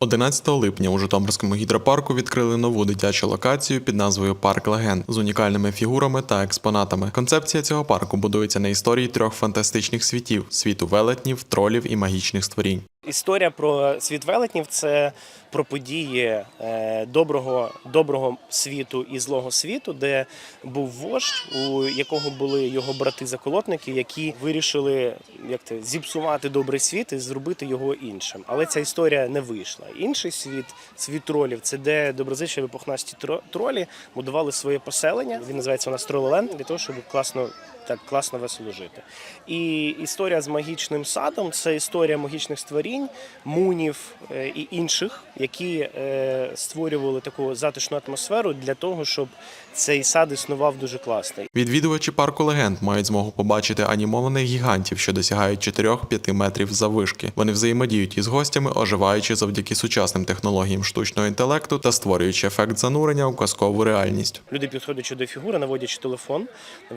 11 липня у Житомирському гідропарку відкрили нову дитячу локацію під назвою Парк Легенд з унікальними фігурами та експонатами. Концепція цього парку будується на історії трьох фантастичних світів: світу велетнів, тролів і магічних створінь. Історія про світ велетнів це про події е, доброго, доброго світу і злого світу, де був вождь, у якого були його брати-заколотники, які вирішили як те, зіпсувати добрий світ і зробити його іншим. Але ця історія не вийшла. Інший світ, світ тролів, це де доброзичливі пухнасті тролі будували своє поселення. Він називається у нас Трололенд, для того, щоб класно. Так класно весело жити. І історія з магічним садом це історія магічних створінь, мунів е, і інших, які е, створювали таку затишну атмосферу для того, щоб цей сад існував дуже класно. Відвідувачі парку легенд мають змогу побачити анімованих гігантів, що досягають 4-5 метрів заввишки. Вони взаємодіють із гостями, оживаючи завдяки сучасним технологіям штучного інтелекту та створюючи ефект занурення у казкову реальність. Люди, підходячи до фігури, наводячи телефон,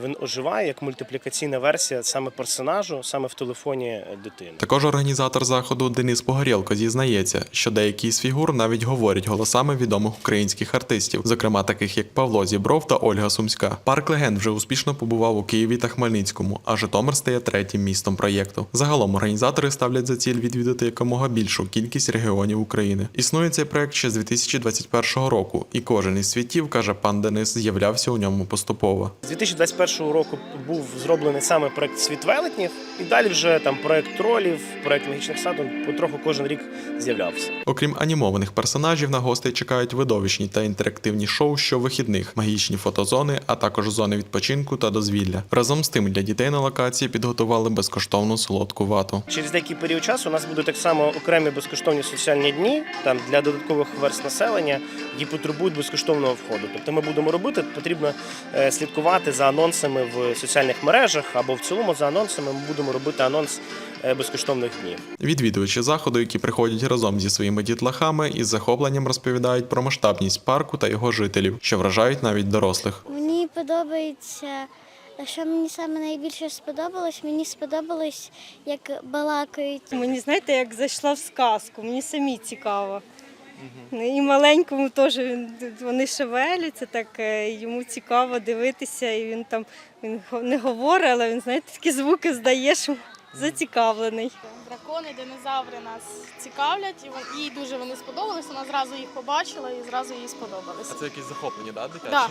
він оживає як мультиплікаційна версія саме персонажу, саме в телефоні дитини. Також організатор заходу Денис Погорєлко зізнається, що деякі з фігур навіть говорять голосами відомих українських артистів, зокрема таких як Павло Зібров та Ольга Сумська. Парк легенд вже успішно побував у Києві та Хмельницькому, а Житомир стає третім містом проєкту. Загалом організатори ставлять за ціль відвідати якомога більшу кількість регіонів України. Існує цей проект ще з 2021 року, і кожен із світів, каже пан Денис, з'являвся у ньому поступово. З 2021 року був зроблений саме проект Світ велетнів, і далі вже там проект тролів, проект магічних саду потроху кожен рік з'являвся. Окрім анімованих персонажів, на гостей чекають видовищні та інтерактивні шоу щовихідних, магічні фотозони, а також зони відпочинку та дозвілля. Разом з тим для дітей на локації підготували безкоштовну солодку вату. Через деякий період часу у нас будуть так само окремі безкоштовні соціальні дні там для додаткових верст населення, які потребують безкоштовного входу. Тобто ми будемо робити, потрібно е, слідкувати за анонсами в соціальних мережах або в цілому за анонсами. Ми будемо робити анонс безкоштовних днів. Відвідувачі заходу, які приходять разом зі своїми дітлахами, із захопленням розповідають про масштабність парку та його жителів, що вражають навіть дорослих. Мені подобається, що мені саме найбільше сподобалось, мені сподобалось, як балакають. Мені знаєте, як зайшла в сказку, мені самі цікаво. Ну, І маленькому теж вони шевеляться, так е, йому цікаво дивитися, і він там він не говорить, але він знаєте, такі звуки здає, що зацікавлений. Дракони, динозаври нас цікавлять, і їй дуже вони сподобались. Вона зразу їх побачила і зразу їй сподобались. це якісь захоплення, да, Да,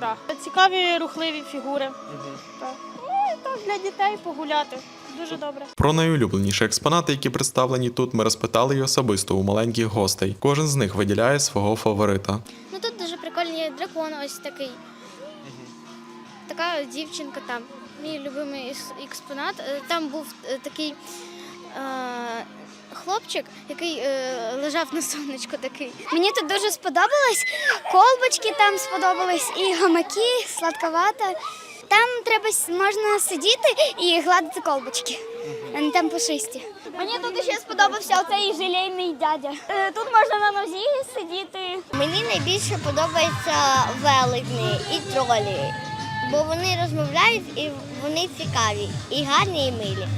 да. Цікаві рухливі фігури. Так. Ну, і так для дітей погуляти. Дуже добре. Про найулюбленіші експонати, які представлені тут, ми розпитали й особисто у маленьких гостей. Кожен з них виділяє свого фаворита. Ну тут дуже прикольний дракон, ось такий. Така дівчинка там. Мій любимий експонат. Е, Там був е, такий е, хлопчик, який е, лежав на сонечку такий. Мені тут дуже сподобалось. Колбочки там сподобались, і гамаки, сладковато. Там треба можна сидіти і гладити колбочки. Вони там пушисті. Мені тут ще сподобався оцей желейний дядя. Е, Тут можна на нозі сидіти. Мені найбільше подобаються велетні і тролі, бо вони розмовляють і вони цікаві, і гарні, і милі.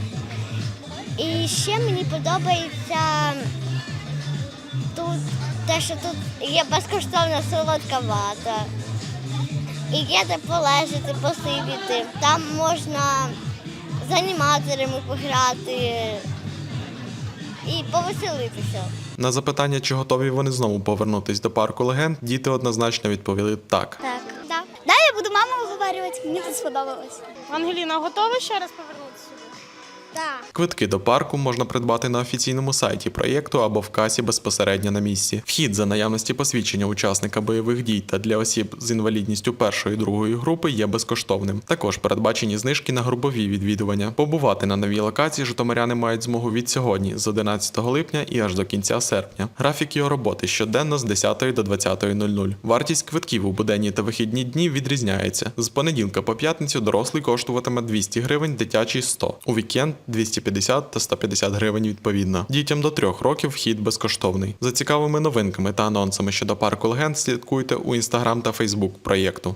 І ще мені подобається тут те, що тут є безкоштовна солодка вата. І є де полежати, посидіти. Там можна з аніматорами пограти і повеселитися. На запитання, чи готові вони знову повернутись до парку легенд, діти однозначно відповіли так. Так. Буду маму виговорювати, мені тут сподобалось. Ангеліна, готова ще раз повернутися Квитки до парку можна придбати на офіційному сайті проєкту або в касі безпосередньо на місці. Вхід за наявності посвідчення учасника бойових дій та для осіб з інвалідністю першої і другої групи є безкоштовним. Також передбачені знижки на групові відвідування. Побувати на новій локації житомиряни мають змогу від сьогодні, з 11 липня і аж до кінця серпня. Графік його роботи щоденно з 10 до 20.00. Вартість квитків у буденні та вихідні дні відрізняється. З понеділка по п'ятницю дорослий коштуватиме 200 гривень, дитячий 100. У вікенд 250 та 150 гривень відповідно. Дітям до трьох років вхід безкоштовний. За цікавими новинками та анонсами щодо парку легенд слідкуйте у інстаграм та фейсбук проєкту.